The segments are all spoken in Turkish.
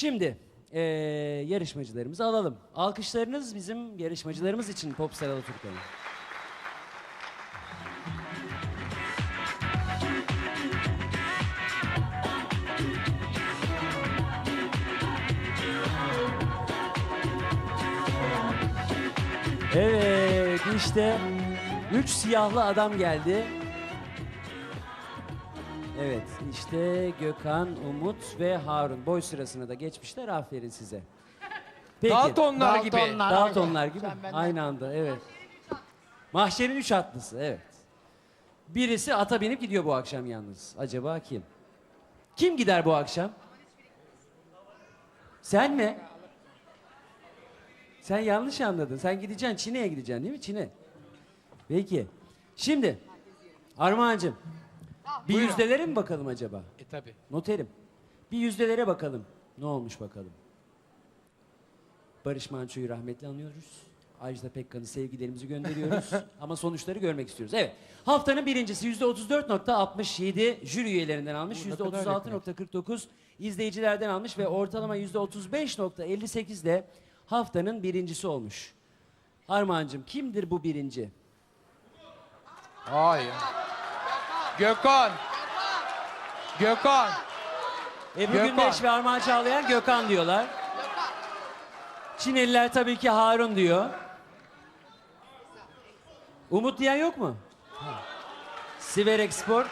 Şimdi eee, yarışmacılarımızı alalım. Alkışlarınız bizim yarışmacılarımız için Popstar Alaturka'nın. Evet işte üç siyahlı adam geldi. Evet işte Gökhan, Umut ve Harun. Boy sırasını da geçmişler. Aferin size. Peki. Daltonlar gibi. Daltonlar. Daltonlar gibi. Sen benden- Aynı anda evet. Mahşerin üç atlısı evet. Birisi ata binip gidiyor bu akşam yalnız. Acaba kim? Kim gider bu akşam? Sen mi? Sen yanlış anladın. Sen gideceksin Çin'e gideceksin değil mi? Çin'e. Peki. Şimdi Armağan'cığım bir Buyurun. yüzdelere mi bakalım acaba? E tabi. Noterim. Bir yüzdelere bakalım. Ne olmuş bakalım. Barış Manço'yu rahmetle anıyoruz. Ajda Pekkan'ı sevgilerimizi gönderiyoruz. Ama sonuçları görmek istiyoruz. Evet. Haftanın birincisi %34.67 jüri üyelerinden almış. Bu ne kadar %36.49 izleyicilerden almış ve ortalama %35.58 ile haftanın birincisi olmuş. Armağan'cığım kimdir bu birinci? Hayır. Gökhan. Gökhan. Ebru Gökhan. Gündeş ve Armağan Çağlayan Gökhan diyorlar. Çineliler tabii ki Harun diyor. Umut diyen yok mu? Siver Export.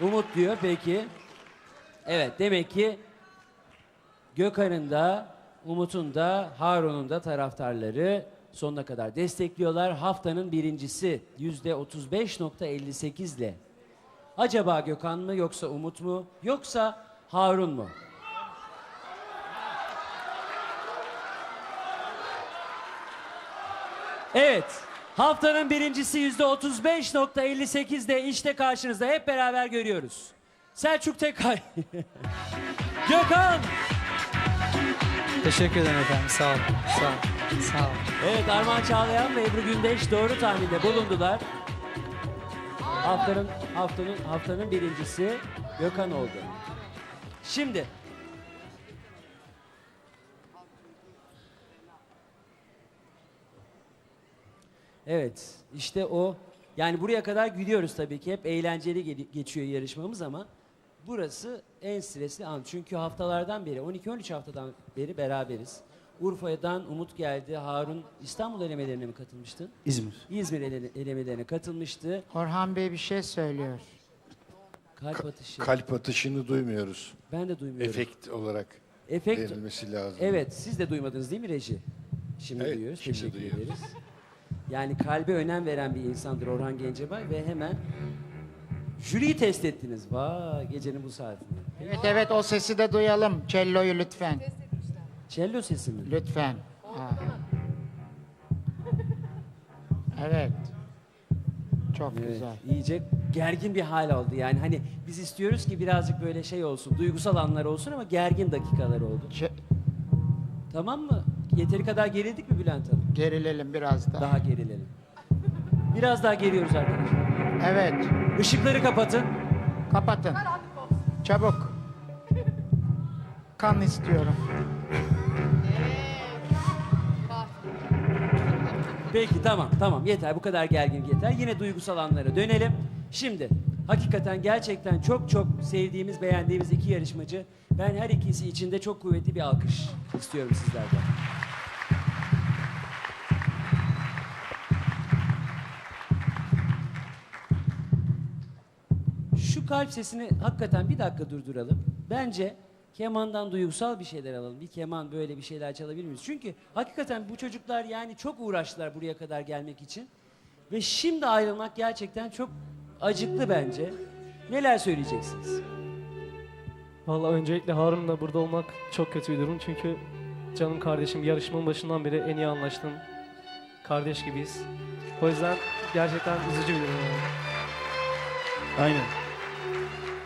Umut diyor peki. Evet demek ki Gökhan'ın da Umut'un da Harun'un da taraftarları sonuna kadar destekliyorlar. Haftanın birincisi yüzde 35.58 ile. Acaba Gökhan mı yoksa Umut mu yoksa Harun mu? Evet. Haftanın birincisi yüzde 35.58 de işte karşınızda hep beraber görüyoruz. Selçuk Tekay. Gökhan. Teşekkür ederim efendim. Sağ olun. Sağ olun. Sağ olun. Evet Armağan Çağlayan ve Ebru Gündeş doğru tahminde bulundular. Haftanın haftanın haftanın birincisi Gökhan oldu. Şimdi Evet işte o yani buraya kadar gidiyoruz tabii ki hep eğlenceli ge- geçiyor yarışmamız ama burası en stresli an. Çünkü haftalardan beri 12-13 haftadan beri beraberiz. Urfa'dan Umut geldi. Harun İstanbul elemelerine mi katılmıştın? İzmir. İzmir ele- elemelerine katılmıştı. Orhan Bey bir şey söylüyor. Kalp atışı. Kalp atışını duymuyoruz. ben de duymuyorum. Efekt olarak Efekt. verilmesi lazım. Evet, siz de duymadınız değil mi reji? Şimdi Evet, duyuyoruz. şimdi Teşekkür duyuyoruz. ederiz. Yani kalbe önem veren bir insandır Orhan Gencebay ve hemen jüriyi test ettiniz. Vay gecenin bu saatinde. Evet evet o sesi de duyalım. Cello'yu lütfen. Cello sesi mi? Lütfen. Ha. Evet. Çok Evet, güzel. iyice gergin bir hal oldu. Yani hani biz istiyoruz ki birazcık böyle şey olsun, duygusal anlar olsun ama gergin dakikalar oldu. Ce- Tamam mı? Yeteri kadar gerildik mi Bülent Hanım? gerilelim biraz daha. Daha gerilelim. Biraz daha geriyoruz arkadaşlar. Evet. Işıkları kapatın. Kapatın. Çabuk. Kan istiyorum. Peki tamam tamam yeter bu kadar gerginlik yeter. Yine duygusal anlara dönelim. Şimdi hakikaten gerçekten çok çok sevdiğimiz beğendiğimiz iki yarışmacı. Ben her ikisi için de çok kuvvetli bir alkış istiyorum sizlerden. Şu kalp sesini hakikaten bir dakika durduralım. Bence kemandan duygusal bir şeyler alalım. Bir keman böyle bir şeyler çalabilir miyiz? Çünkü hakikaten bu çocuklar yani çok uğraştılar buraya kadar gelmek için. Ve şimdi ayrılmak gerçekten çok acıklı bence. Neler söyleyeceksiniz? Vallahi öncelikle Harun'la burada olmak çok kötü bir durum çünkü canım kardeşim yarışmanın başından beri en iyi anlaştım. Kardeş gibiyiz. O yüzden gerçekten üzücü bir durum. yani. Aynen.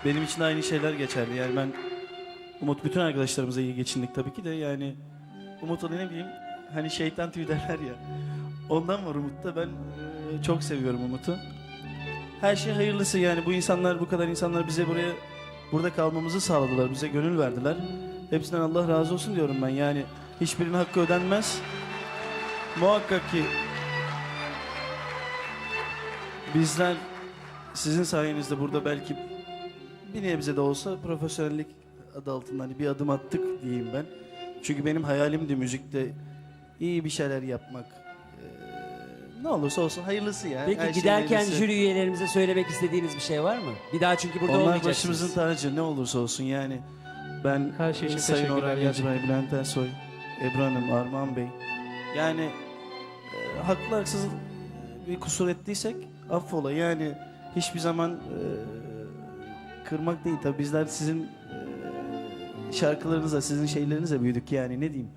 Benim için aynı şeyler geçerli. Yani ben Umut bütün arkadaşlarımıza iyi geçindik tabii ki de yani Umut'a da ne bileyim hani şeytan tüyü derler ya. Ondan var Umut'ta. Ben e, çok seviyorum Umut'u. Her şey hayırlısı yani bu insanlar bu kadar insanlar bize buraya burada kalmamızı sağladılar. Bize gönül verdiler. Hepsinden Allah razı olsun diyorum ben. Yani hiçbirinin hakkı ödenmez. Muhakkak ki bizler sizin sayenizde burada belki bir nebze de olsa profesyonellik adı altında hani bir adım attık diyeyim ben. Çünkü benim hayalimdi müzikte iyi bir şeyler yapmak. Ee, ne olursa olsun hayırlısı ya. Peki Her şeyin giderken hayırlısı. jüri üyelerimize söylemek istediğiniz bir şey var mı? Bir daha çünkü burada Onlar olmayacaksınız. başımızın tacı ne olursa olsun yani. Ben Her şey için Sayın teşekkürler Orhan gerçekten. Gencebay, Bülent Ersoy, Ebru Hanım, Armağan Bey. Yani e, haklı haksız bir kusur ettiysek affola. Yani hiçbir zaman e, kırmak değil. Tabii bizler sizin şarkılarınızla, sizin şeylerinizle büyüdük yani ne diyeyim.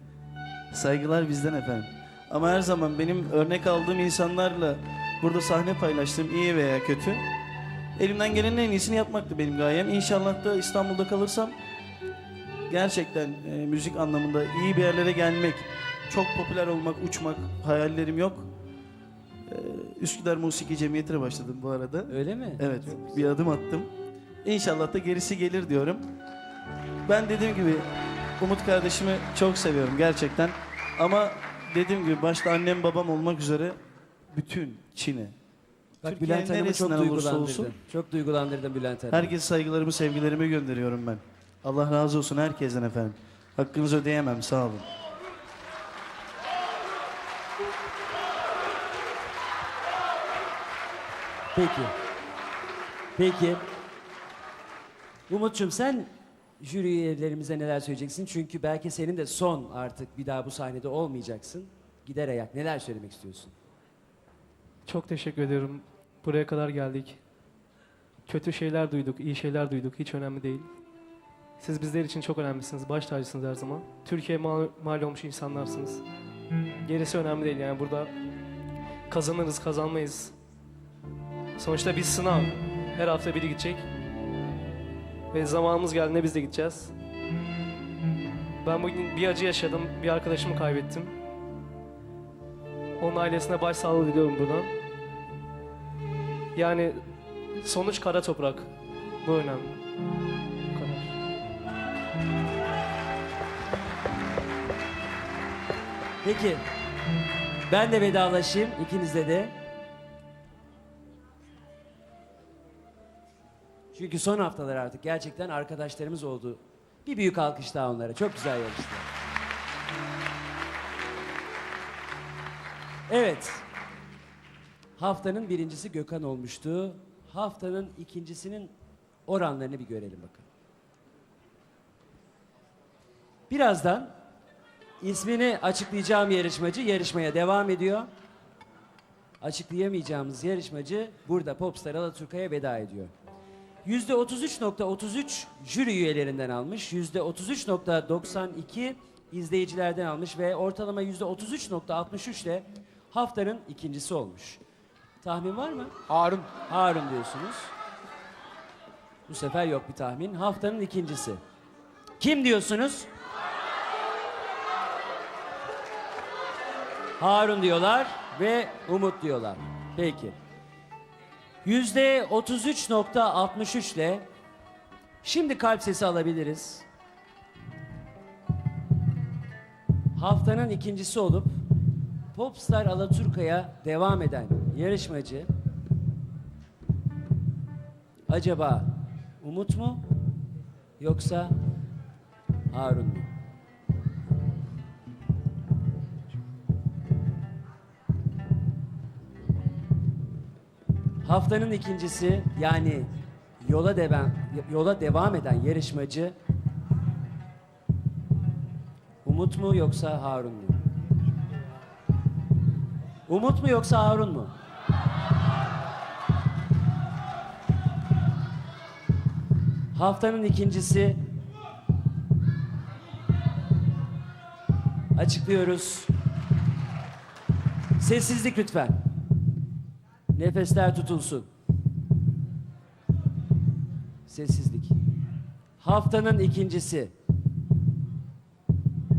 Saygılar bizden efendim. Ama her zaman benim örnek aldığım insanlarla burada sahne paylaştığım iyi veya kötü elimden gelenin en iyisini yapmaktı benim gayem. İnşallah da İstanbul'da kalırsam gerçekten e, müzik anlamında iyi bir yerlere gelmek, çok popüler olmak, uçmak hayallerim yok. E, Üsküdar Musiki Cemiyeti'ne başladım bu arada. Öyle mi? Evet, bir adım attım. İnşallah da gerisi gelir diyorum. Ben dediğim gibi Umut kardeşimi çok seviyorum gerçekten. Ama dediğim gibi başta annem babam olmak üzere bütün Çin'e. Bak Türkiye'nin Bülent Hanım'ı çok neresinden olursa duygulandırdın. olsun. Çok duygulandırdın Bülent Hanım. Herkese saygılarımı, sevgilerimi gönderiyorum ben. Allah razı olsun herkesten efendim. Hakkınızı ödeyemem, sağ olun. Peki. Peki. Umut'cum sen jüri üyelerimize neler söyleyeceksin? Çünkü belki senin de son artık bir daha bu sahnede olmayacaksın. Gider ayak. Neler söylemek istiyorsun? Çok teşekkür ediyorum. Buraya kadar geldik. Kötü şeyler duyduk, iyi şeyler duyduk. Hiç önemli değil. Siz bizler için çok önemlisiniz. Baş tacısınız her zaman. Türkiye'ye mal, mal olmuş insanlarsınız. Gerisi önemli değil yani burada kazanırız, kazanmayız. Sonuçta bir sınav. Her hafta biri gidecek. Ve zamanımız geldiğinde biz de gideceğiz. Ben bugün bir acı yaşadım. Bir arkadaşımı kaybettim. Onun ailesine başsağlığı diliyorum buradan. Yani sonuç kara toprak. Bu önemli. Bu. Peki. Ben de vedalaşayım ikinizle de. Çünkü son haftalar artık gerçekten arkadaşlarımız oldu. Bir büyük alkış daha onlara. Çok güzel yarıştılar. Evet. Haftanın birincisi Gökhan olmuştu. Haftanın ikincisinin oranlarını bir görelim bakalım. Birazdan ismini açıklayacağım yarışmacı yarışmaya devam ediyor. Açıklayamayacağımız yarışmacı burada Popstar Alaturka'ya veda ediyor. %33.33 jüri üyelerinden almış, %33.92 izleyicilerden almış ve ortalama %33.63 ile haftanın ikincisi olmuş. Tahmin var mı? Harun. Harun diyorsunuz. Bu sefer yok bir tahmin. Haftanın ikincisi. Kim diyorsunuz? Harun diyorlar ve Umut diyorlar. Peki. Yüzde 33.63 ile şimdi kalp sesi alabiliriz. Haftanın ikincisi olup Popstar Alaturka'ya devam eden yarışmacı acaba Umut mu yoksa Harun mu? Haftanın ikincisi yani yola devam yola devam eden yarışmacı Umut mu yoksa Harun mu? Umut mu yoksa Harun mu? Haftanın ikincisi açıklıyoruz. Sessizlik lütfen. Nefesler tutulsun. Sessizlik. Haftanın ikincisi